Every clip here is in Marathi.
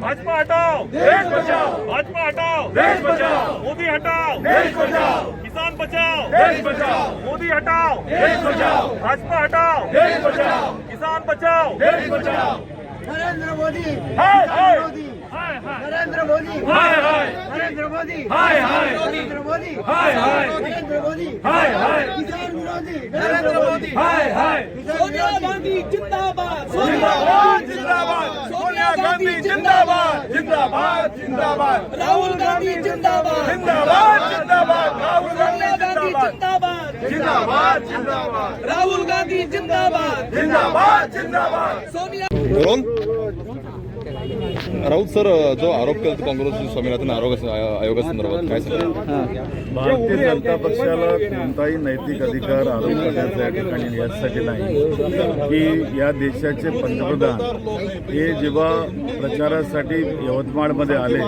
भाजपा हटाओ देश बचाओ भाजपा हटाओ देश बचाओ मोदी हटाओ देश बचाओ किसान बचाओ देश बचाओ मोदी हटाओ देश बचाओ भाजपा हटाओ देश बचाओ किसान बचाओ देश बचाओ नरेंद्र मोदी मोदी नरेंद्र मोदी. हाय हाय. नरेंद्र मोदी. हाय हाय. नरेंद्र मोदी. हाय हाय. नरेंद्र मोदी. हाय हाय. किसान विरोधी. नरेंद्र मोदी. हाय हाय. सोनिया गांधी जिंदाबाद. जिंदाबाद जिंदाबाद. सोनिया गांधी जिंदाबाद. जिंदाबाद. जिंदाबाद राहुल गांधी जिंदाबाद. जिंदाबाद जिंदाबाद. राहुल सोनिया गांधी गांधी जिंदाबाद. जिंदाबाद. जिंदाबाद जिंदाबाद. राहुल गांधी जिंदाबाद. जिंदाबाद जिंदाबाद. सोनिया राऊत सर जो आरोप केला काँग्रेस स्वामीनाथन आरोग्य आयोगासंदर्भात काय सांगाल भारतीय जनता पक्षाला कोणताही नैतिक अधिकार आरोप करण्याचा या ठिकाणी यासाठी नाही. की या देशाचे पंतप्रधान हे जेव्हा प्रचारासाठी यवतमाळमध्ये आले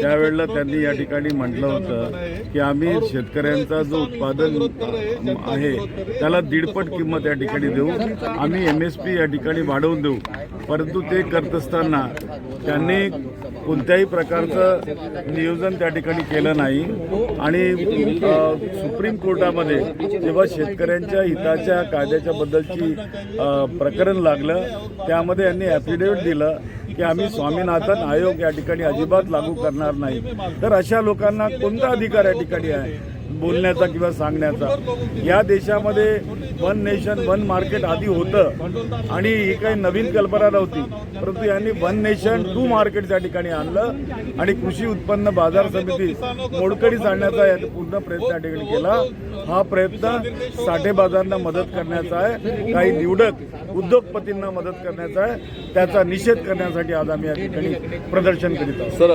त्यावेळेला त्यांनी या ठिकाणी म्हटलं होतं की आम्ही शेतकऱ्यांचा जो उत्पादन आहे त्याला दीडपट किंमत या ठिकाणी देऊ. आम्ही एम एस पी या ठिकाणी वाढवून देऊ. परंतु ते करत असताना त्यांनी कोणत्याही प्रकारचं नियोजन त्या ठिकाणी केलं नाही. आणि सुप्रीम कोर्टामध्ये जेव्हा शेतकऱ्यांच्या हिताच्या कायद्याच्या बद्दलची प्रकरण लागलं त्यामध्ये यांनी ॲफिडेविट दिलं की आम्ही स्वामीनाथन आयोग या ठिकाणी अजिबात लागू करणार नाही. तर अशा लोकांना कोणता अधिकार या ठिकाणी आहे? बोलण्याचा किंवा सांगण्याचा. या देशामध्ये वन नेशन वन मार्केट आधी होतं आणि ही काही नवीन कल्पना नव्हती. परंतु यांनी वन नेशन टू मार्केट त्या ठिकाणी आणलं आणि कृषी उत्पन्न बाजार समिती मोडकळीस आणण्याचा या पूर्ण प्रयत्न या ठिकाणी केला. हा प्रयत्न साठे बाजारांना मदत करण्याचा आहे. काही निवडक उद्योगपतींना मदत करण्याचा आहे. त्याचा निषेध करण्यासाठी आज आम्ही या ठिकाणी प्रदर्शन करीत आहोत. सर